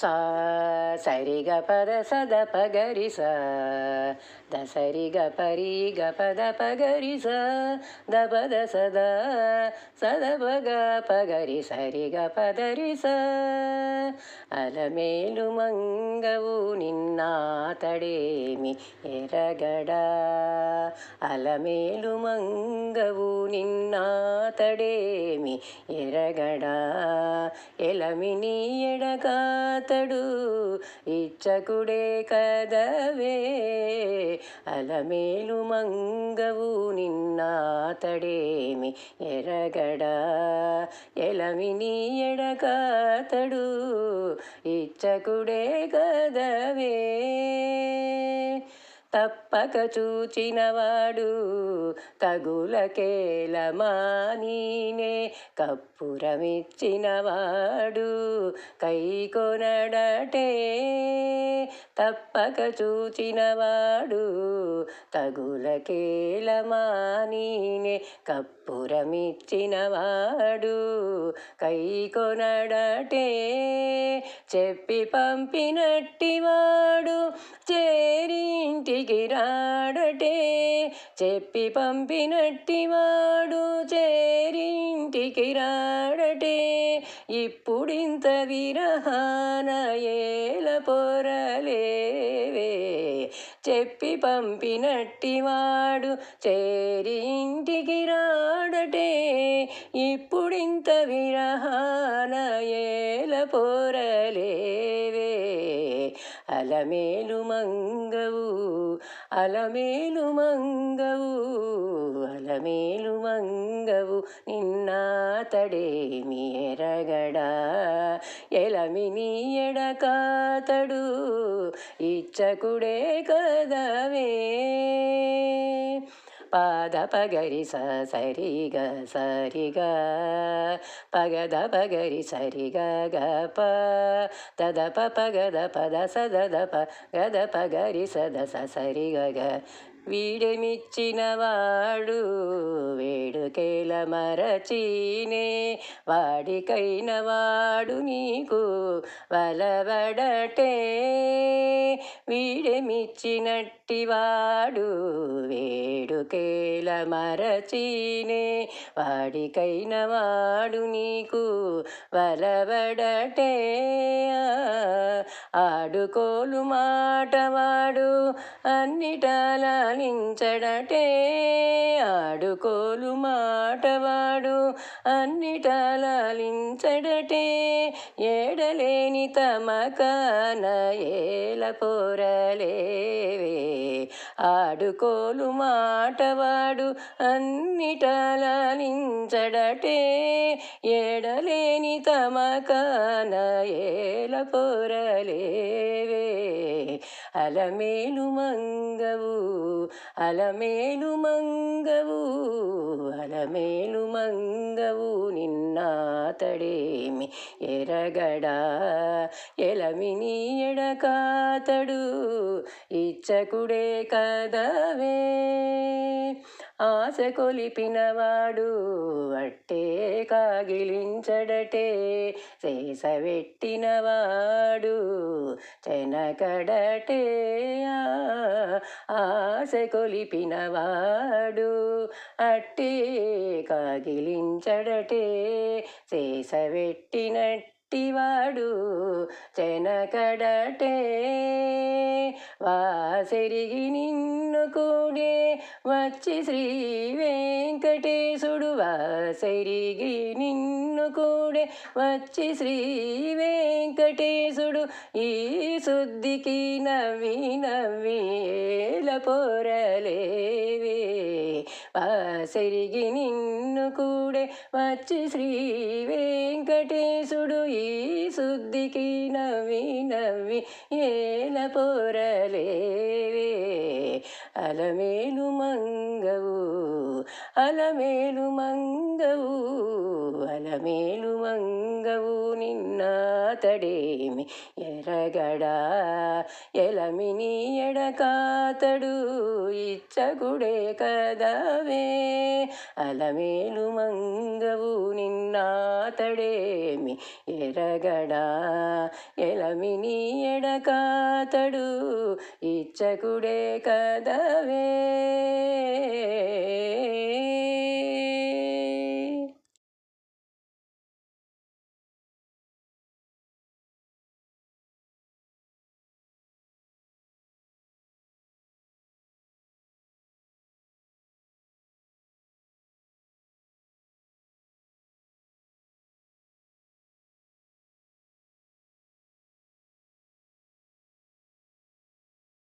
సా సరిగ పద సద పగరి స ద సరిగ పరి గ పద పగరి స ద పద సద సద పగ పగరి సరిగ పదరి స అలమేలు మంగవు నిన్నాతడేమి ఎరగడా. అలమేలు మంగవు నిన్నాతడేమి ఎరగడా. ఎలమిని ఎడకాతడు ఇచ్చకుడే కదవే. అలమేలు మంగవు నిన్నాతడేమి ఎరగడ. ఎలమిని ఎడకాతడు ఇచ్చకుడే కదవే. తప్పక చూచినవాడు తగులకేలమానీనే కప్పురమిచ్చినవాడు కైకొనడటే తప్పక చూచినవాడు తగులకేలమానీనే కప్పురమిచ్చినవాడు కైకొనడటే చెప్పి పంపినట్టివాడు చేరింటికి రాడటే చెప్పి పంపినట్టివాడు చేరింటికి రాడటే ఇప్పుడింత విరహాన ఏల పొరలేవే చెప్పి పంపినట్టివాడు చేరింటికి రాడటే ఇప్పుడింత విరహాన ఏల పొరలే అలమేలు మంగవు అలమేలు మంగవు అలమేలు మంగవు నిన్నాతడేమి ఎరగడా ఎలమిని ఎడకాతడు ఇచ్చకుడే కదవే పాద పగరి స సరిగ సరిగ పగద పగరి సరిగ గ ప దద ప పగద పద సదద ప గద పగరి సద స సరిగ గ వీడమిచ్చినవాడు వేడుకేల మరచీనే వాడికైన వాడు నీకు వలవడటే వీడమిచ్చినట్టివాడు వేడుకేల మరచీనే వాడికైన వాడు నీకు వలబడటే ఆడుకోలు మాటవాడు అన్నిటలాలించడటే ఆడుకోలు మాటవాడు అన్నిటాలించడటే ఏడలేని తమకన ఏల పోరలేవే ఆడుకోలు మాటవాడు అన్నిటాలించడటే ఏడలేని తమకన ఏల పోరలేవే అలమేలు మంగవు అలమేలు మంగవు అలమేలు మంగవు నిన్నాతడేమి ఎరగడా? ఎలమిని ఎడకాతడు ఇచ్చకుడే కదవే. ఆశ కొలిపినవాడు అట్టే కాగిలించడటే చేసవెట్టినవాడు చెనకడటే ఆశ కొలిపినవాడు అట్టే కాగిలించడటే చేసవెట్టినట్టివాడు చెనకడటే. వాసిరిగి నిన్ను కూడే వచ్చి శ్రీ వెంకటేశుడు. వాసిరిగి నిన్ను కూడే వచ్చి శ్రీ వెంకటేశుడు. ఈ శుద్ధికి నవ్వి నవ్వి ఏల సరిగి నిన్ను కూడే వచ్చి శ్రీ వెంకటేశుడు ఈ శుద్ధికి నవ్వి నవ్వి ఏల పోరలేవే. అలమేలు మంగవు అలమేలు మంగవు అలమేలు మంగవు నిన్న తడేమి ఎరగడా ఎలమిని ఎడకాతడు ఇచ్చగుడే కదవే. అలమేలు మంగవు నిన్న తడేమి ఎరగడా ఎలమిని ఎడకాతడు ఇచ్చకుడే కదా ಮನವೇ